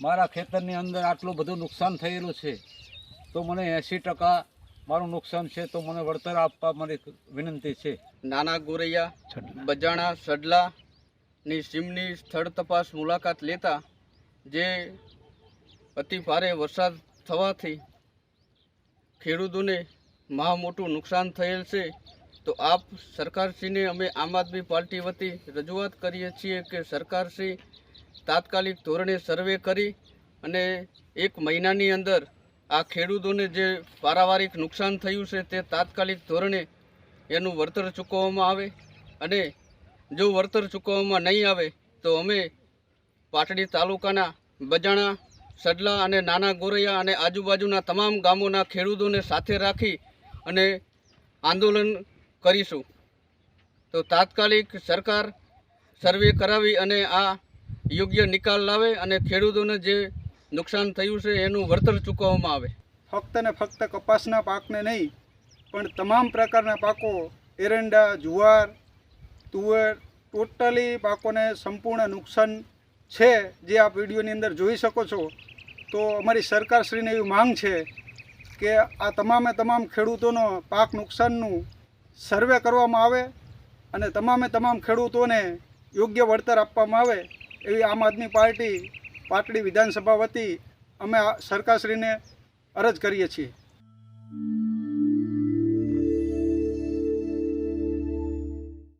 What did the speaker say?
મારા ખેતરની અંદર આટલું બધું નુકસાન થયેલું છે તો મને એંસી ટકા મારું નુકસાન છે તો મને વળતર આપવા મારી વિનંતી છે. નાના ગોરૈયા બજાણા સડલાની સીમની સ્થળ તપાસ મુલાકાત લેતા જે અતિ ભારે વરસાદ થવાથી ખેડૂતોને મહા મોટું નુકસાન થયેલ છે તો આપ સરકારશ્રીને અમે આમ આદમી પાર્ટી વતી રજૂઆત કરીએ છીએ કે સરકારશ્રી તાત્કાલિક ધોરણે સર્વે કરી અને એક મહિનાની અંદર આ ખેડૂતોને જે પારાવારિક નુકસાન થયું છે તે તાત્કાલિક ધોરણે એનું વળતર ચૂકવવામાં આવે અને જો વળતર ચૂકવવામાં નહીં આવે તો અમે પાટડી તાલુકાના બજાણા, સડલા અને નાના ગોરૈયા અને આજુબાજુના તમામ ગામોના ખેડૂતોને સાથે રાખી અને આંદોલન કરીશું. તો તાત્કાલિક સરકાર સર્વે કરાવી અને આ યોગ્ય નિકાલ લાવે અને ખેડૂતોને જે નુકસાન થયું છે એનું વળતર ચૂકવવામાં આવે. ફક્ત ને ફક્ત કપાસના પાકને નહીં, પણ તમામ પ્રકારના પાકો, એરંડા, જુવાર, તુવેર, ટોટલી પાકોને સંપૂર્ણ નુકસાન છે જે આપ વિડીયોની અંદર જોઈ શકો છો. તો અમારી સરકારશ્રીને એવી માંગ છે કે આ તમામે તમામ ખેડૂતોનો પાક નુકસાનનું સર્વે કરવામાં આવે અને તમામે તમામ ખેડૂતોને યોગ્ય વળતર આપવામાં આવે એવી આમ આદમી પાર્ટી પાટડી વિધાનસભા વતી અમે સરકારશ્રીને અરજ કરીએ છીએ.